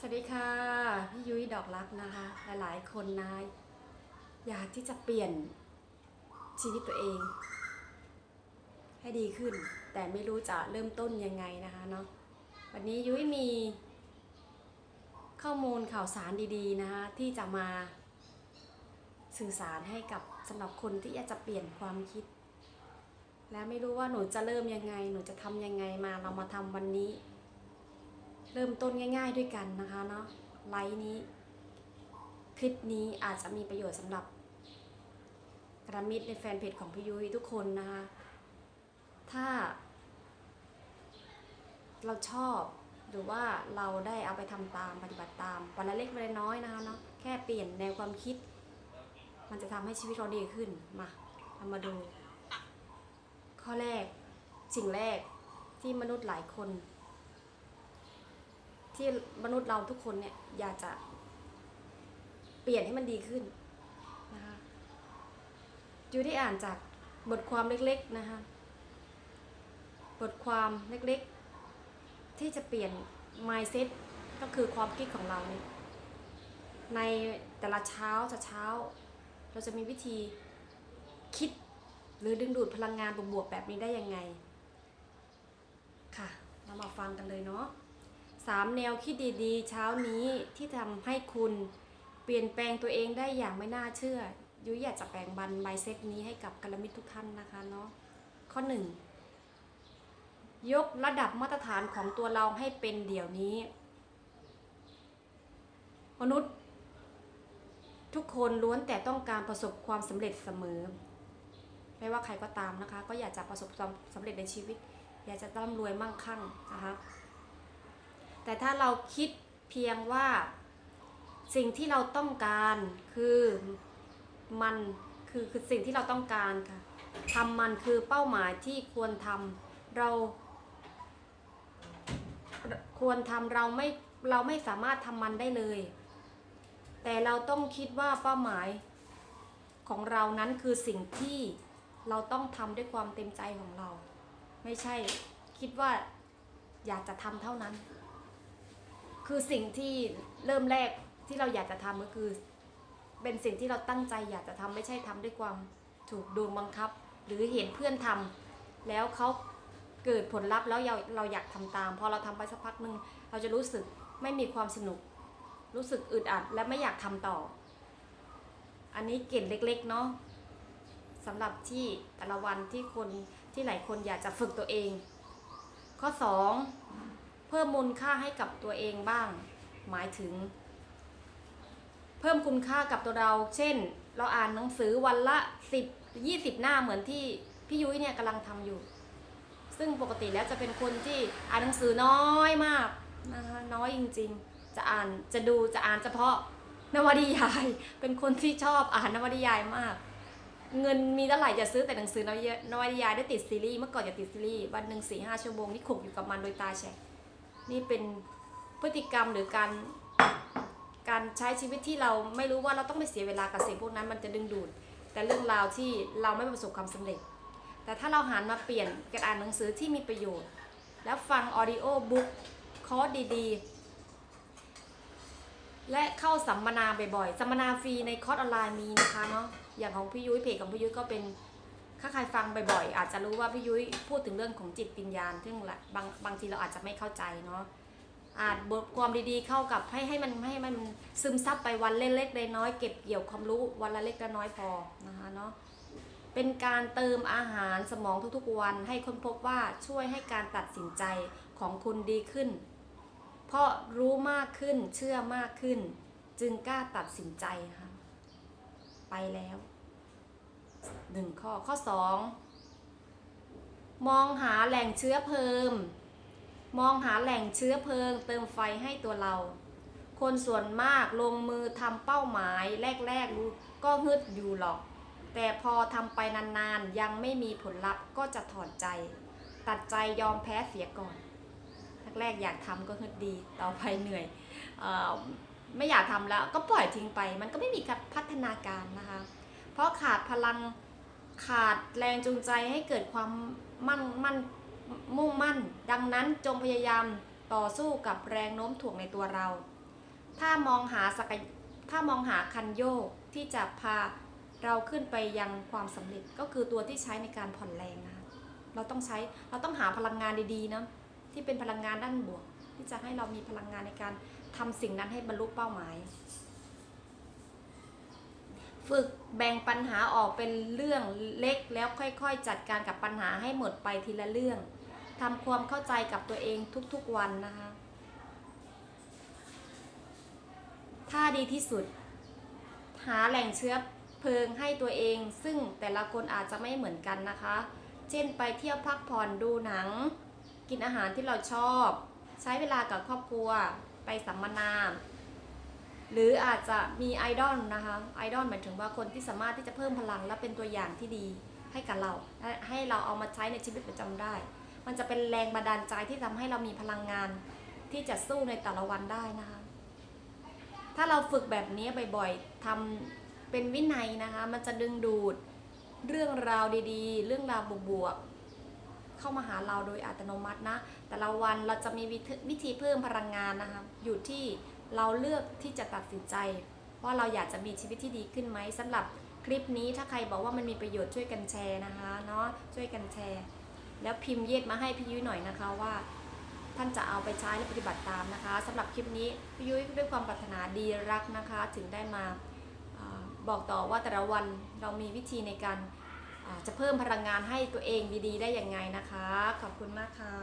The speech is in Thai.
สวัสดีค่ะ พี่ยุ้ยดอกรักนะคะ หลายๆ คนนะอยากที่จะเปลี่ยนชีวิตตัวเอง ให้ดีขึ้น แต่ไม่รู้จะเริ่มต้นยังไงนะคะเนาะวันนี้ยุ้ยมี ข้อมูลข่าวสารดีๆนะคะที่จะมาสื่อสารให้กับสำหรับคนที่อยากจะเปลี่ยนความคิด และไม่รู้ว่าหนูจะเริ่มยังไง หนูจะทำยังไงมาเรามาทำวันนี้ เริ่มต้นง่าย ๆด้วยกันนะคะเนาะไลฟ์นี้ คลิปนี้อาจจะมีประโยชน์สำหรับกระมิดในแฟนเพจของพี่ยุ้ยทุกคนนะคะ ถ้า เราชอบหรือว่าเราได้เอาไปทำตามปฏิบัติตามวันละเล็กวันละน้อยนะคะเนาะแค่เปลี่ยนแนวความคิด มันจะทำให้ชีวิตเราดีขึ้นมาเรามาดู ข้อแรกสิ่งแรกที่มนุษย์หลายคน ที่มนุษย์เราทุกคนเนี่ยอยากจะเปลี่ยนให้มันดีขึ้นนะคะจูได้อ่านจากบทความเล็กๆนะคะบทความเล็กๆ ที่จะเปลี่ยน mindset ก็คือความคิดของเราเนี่ยในแต่ละเช้าจะเช้า เราจะมีวิธีคิดหรือดึงดูดพลังงานบวกๆแบบนี้ได้ยังไง ค่ะ เรามาฟังกันเลยเนาะ สามแนวคิดดีๆ เช้านี้ที่ทำให้คุณเปลี่ยนแปลงตัวเองได้อย่างไม่น่าเชื่อ ยุ้ยอยากจะแบ่งบันใบเซตนี้ให้กับกัลมิตรทุกท่านนะคะเนาะข้อหนึ่งยกระดับมาตรฐานของตัวเราให้เป็นเดี๋ยวนี้ มนุษย์ ทุกคนล้วนแต่ต้องการประสบความสำเร็จเสมอ ไม่ว่าใครก็ตามนะคะ ก็อยากจะประสบความสำเร็จในชีวิต อยากจะร่ำรวยมั่งคั่งนะคะ แต่ถ้าเราคิดเพียงว่าสิ่งที่เราต้องการคือมันคือคือสิ่งที่เราต้องการค่ะทำมันคือเป้าหมายที่ควรทำเรา ควรทำเราไม่เราไม่สามารถทำมันได้เลย แต่เราต้องคิดว่าเป้าหมายของเรานั้นคือสิ่งที่เราต้องทำด้วยความเต็มใจของเรา ไม่ใช่คิดว่าอยากจะทำเท่านั้น คือสิ่งที่เริ่มแรกที่เราอยากจะทำก็คือ เป็นสิ่งที่เราตั้งใจอยากจะทำไม่ใช่ทำด้วยความถูกดวงบังคับ หรือเห็นเพื่อนทำแล้วเขาเกิดผลลัพธ์แล้วเราเราอยากทำตาม พอเราทำไปสักพักหนึ่งเราจะรู้สึกไม่มีความสนุก รู้สึกอึดอัดและไม่อยากทำต่อ อันนี้เกร็ดเล็กๆเนาะสำหรับที่แต่ละวันที่คนที่หลายคนอยากจะฝึกตัวเอง ข้อ 2 เพิ่มมูลค่าให้กับตัวเองบ้าง หมายถึง เพิ่มคุณค่ากับตัวเรา เช่น เราอ่านหนังสือวันละ 10 20 หน้าเหมือนที่พี่ยุ้ยเนี่ยกำลังทำอยู่ ซึ่งปกติแล้วจะเป็นคนที่อ่านหนังสือน้อยมากนะคะน้อยจริง ๆ จะอ่านจะดูจะอ่านเฉพาะนวนิยาย เป็นคนที่ชอบอ่านนวนิยายมาก เงินมีเท่าไหร่จะซื้อแต่หนังสือนวนิยายนวนิยายได้ติดซีรีส์เมื่อก่อนจะติดซีรีส์วันหนึ่งสี่ห้าชั่วโมงนี่ขกอยู่กับมันโดยตาแฉก นี่เป็นพฤติกรรมหรือการการใช้ชีวิตที่เราไม่รู้ว่าเราต้องไปเสียเวลากับสิ่งพวกนั้นมันจะดึงดูด แต่เรื่องราวที่เราไม่ประสบความสำเร็จ แต่ถ้าเราหันมาเปลี่ยนการอ่านหนังสือที่มีประโยชน์ แล้วฟังออดิโอบุ๊กคอร์สดีๆ และเข้าสัมมนาบ่อยๆ สัมมนาฟรีในคอร์สออนไลน์มีนะคะเนาะอย่างของพี่ยุ้ยเพจของพี่ยุ้ยก็เป็น ถ้าใครฟังบ่อยๆ อาจจะรู้ว่าพี่ยุ้ยพูดถึงเรื่องของจิตวิญญาณ ซึ่งบางบางทีเราอาจจะไม่เข้าใจเนาะอาจบทความดีๆเข้ากับให้ให้มันให้มันซึมซับไปวันเล็กๆน้อยๆเก็บเกี่ยวความรู้วันละเล็กละน้อยพอนะคะเนาะเป็นการเติมอาหารสมองทุกๆวันให้ค้นพบว่าช่วยให้การตัดสินใจของคุณดีขึ้น เพราะรู้มากขึ้นเชื่อมากขึ้น จึงกล้าตัดสินใจนะคะไปแล้ว หนึ่งข้อข้อสองมองหาแหล่งเชื้อเพลิง มองหาแหล่งเชื้อเพลิง เติมไฟให้ตัวเรา คนส่วนมากลงมือทำเป้าหมายแรกๆก็ฮึดอยู่หรอก แต่พอทำไปนานๆ ยังไม่มีผลลัพธ์ก็จะถอดใจ ตัดใจยอมแพ้เสียก่อน แรกๆอยากทำก็ฮึดดีต่อไปเหนื่อยออไม่อยากทำแล้วก็ปล่อยทิ้งไป มันก็ไม่มีการพัฒนาการนะคะ ราะขาดพลังขาดแรงจูงใจให้เกิดความมั่นมั่นมุ่งมั่น ดังนั้นจงพยายามต่อสู้กับแรงโน้มถ่วงในตัวเรา ถ้ามองหาศักถ้ามองหาคันโยกที่จะพาเราขึ้นไปยังความสำเร็จก็คือตัวที่ใช้ในการผ่อนแรงนะคะเราต้องใช้เราต้องหาพลังงานดีๆนะที่เป็นพลังงานด้านบวก ที่จะให้เรามีพลังงานในการทำสิ่งนั้นให้บรรลุเป้าหมาย ฝึกแบ่งปัญหาออกเป็นเรื่องเล็กแล้วค่อยๆ จัดการกับปัญหาให้หมดไปทีละเรื่องทำความเข้าใจกับตัวเองทุกๆวันนะคะถ้าดีที่สุด หาแหล่งเชื้อเพลิงให้ตัวเอง ซึ่งแต่ละคนอาจจะไม่เหมือนกันนะคะ เช่นไปเที่ยวพักผ่อนดูหนัง กินอาหารที่เราชอบ ใช้เวลากับครอบครัว ไปสัมมนา หรืออาจจะมีไอดอลนะคะไอดอลหมายถึงว่าคนที่สามารถที่จะเพิ่มพลังและเป็นตัวอย่างที่ดีให้กับเรา ให้เราเอามาใช้ในชีวิตประจำได้ มันจะเป็นแรงบันดาลใจที่ทำให้เรามีพลังงาน ที่จะสู้ในแต่ละวันได้นะคะ ถ้าเราฝึกแบบนี้บ่อยๆทำเป็นวินัยนะคะ มันจะดึงดูดเรื่องราวดีๆ เรื่องราวบวกๆเข้ามาหาเราโดยอัตโนมัตินะ แต่ละวันเราจะมีวิธีวิธีเพิ่มพลังงานนะคะ อยู่ที่ เราเลือกที่จะตัดสินใจ ว่าเราอยากจะมีชีวิตที่ดีขึ้นไหมสำหรับคลิปนี้ถ้าใครบอกว่ามันมีประโยชน์ช่วยกันแชร์นะคะเนาะช่วยกันแชร์ แล้วพิมพ์เย็ดมาให้พี่ยุ้ยหน่อยนะคะว่า ท่านจะเอาไปใช้และปฏิบัติตามนะคะสำหรับคลิปนี้พี่ยุ้ยด้วยความปรารถนาดีรักนะคะ ถึงได้มาอบอกต่อว่าแต่ละวันเรามีวิธีในการจะเพิ่มพลังงานให้ตัวเองดีๆ ได้อยังไงนะคะ ขอบคุณมากค่ะ